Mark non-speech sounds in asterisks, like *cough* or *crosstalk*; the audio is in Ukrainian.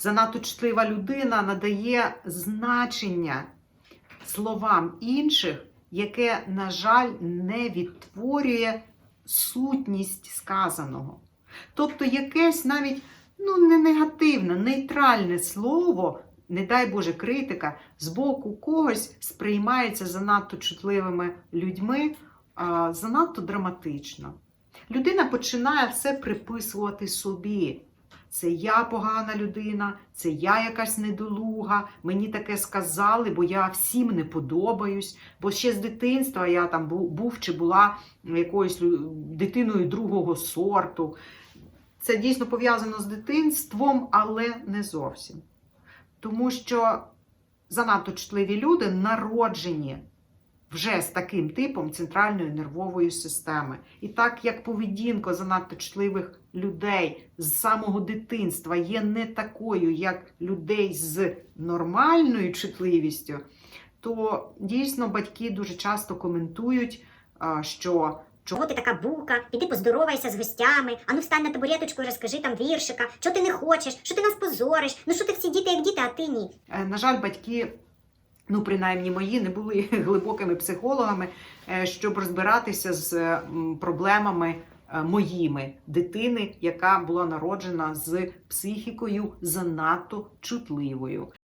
Занадто чутлива людина надає значення словам інших, яке, на жаль, не відтворює сутність сказаного. Тобто якесь навіть ну, не негативне, нейтральне слово, не дай Боже, критика з боку когось сприймається занадто чутливими людьми, а, занадто драматично. Людина починає все приписувати собі. Це я погана людина, це я якась недолуга, мені таке сказали, бо я всім не подобаюсь, бо ще з дитинства я там був, чи була якоюсь дитиною другого сорту. Це дійсно пов'язано з дитинством, але не зовсім. Тому що занадто чутливі люди народжені вже з таким типом центральної нервової системи. І так як поведінка занадто чутливих людей з самого дитинства є не такою, як людей з нормальною чутливістю, то дійсно батьки дуже часто коментують, що Чого ти така бука? Піди поздоровайся з гостями. Ану встань на табуреточку і розкажи там віршика. Чого ти не хочеш? Що ти нас позориш? Ну що ти всі діти як діти, а ти ні? Е, На жаль, батьки, ну принаймні мої, не були *laughs* глибокими психологами, е, щоб розбиратися з проблемами е, моїми дитини, яка була народжена з психікою занадто чутливою.